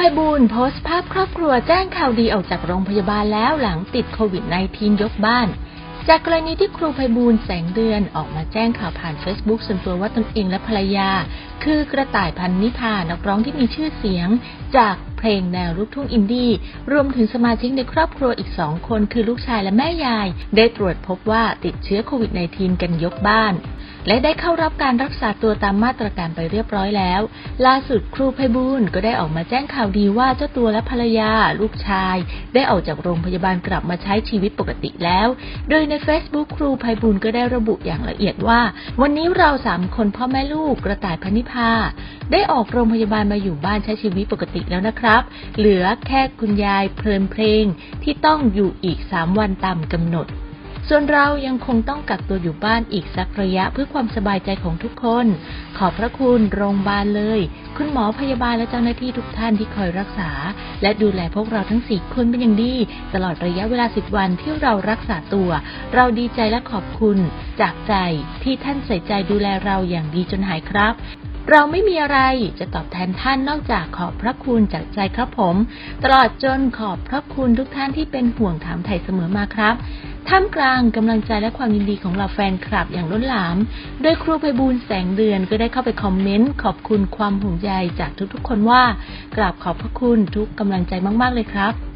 ภัยบูลโพสต์ภาพครอบครัวแจ้งข่าวดีออกจากโรงพยาบาลแล้วหลังติดโควิด -19 ยกบ้าน จากกรณีที่ครูภัยบูลแสงเดือนออกมาแจ้งข่าวผ่าน Facebook ส่วนตัวว่าตนเองและภรรยา คือกระต่ายพันนิพานักร้องที่มีชื่อเสียง จากเพลงแนวลูกทุ่งอินดี้รวมถึงสมาชิกในครอบครัวอีกสองคนคือลูกชายและแม่ยาย ได้ตรวจพบว่าติดเชื้อโควิด -19 กันยกบ้าน และได้เข้ารับการรักษาตัวตามมาตรการไปเรียบร้อยแล้ว ล่าสุดครูไพบูลก็ได้ออกมาแจ้งข่าวดีว่าเจ้าตัวและภรรยา ลูกชาย ได้ออกจากโรงพยาบาลกลับมาใช้ชีวิตปกติแล้ว โดยใน Facebook ครูไพบูลก็ได้ระบุอย่างละเอียดว่า วันนี้เราสามคนพ่อแม่ลูกกระต่ายพนิพาได้ออกโรงพยาบาลมาอยู่บ้านใช้ชีวิตปกติแล้วนะครับ เหลือแค่คุณยายเพลินเพลงที่ต้องอยู่อีก 3 วันตามกำหนด ส่วนเรายังคงต้องกักตัวอยู่บ้านอีกสักระยะเพื่อความสบายใจของทุกคน ขอบพระคุณโรงพยาบาลเลย คุณหมอพยาบาลและเจ้าหน้าที่ทุกท่านที่คอยรักษา และดูแลพวกเราทั้งสี่คนเป็นอย่างดี ตลอดระยะเวลาสิบวันที่เรารักษาตัว เราดีใจและขอบคุณ จากใจที่ท่านใส่ใจดูแลเราอย่างดีจนหายครับเราไม่มีอะไรจะตอบแทนท่านนอกจากขอบพระคุณจากใจครับผม ตลอดจนขอบพระคุณทุกท่านที่เป็นห่วงถามไถ่เสมอมาครับ ท่ามกลางกำลังใจและความยินดีของเราแฟนคลับอย่างล้นหลาม โดยครูไพบูลแสงเดือนก็ได้เข้าไปคอมเมนต์ขอบคุณความห่วงใยจากทุกๆ คนว่ากราบขอบพระคุณทุกกำลังใจมากๆเลยครับ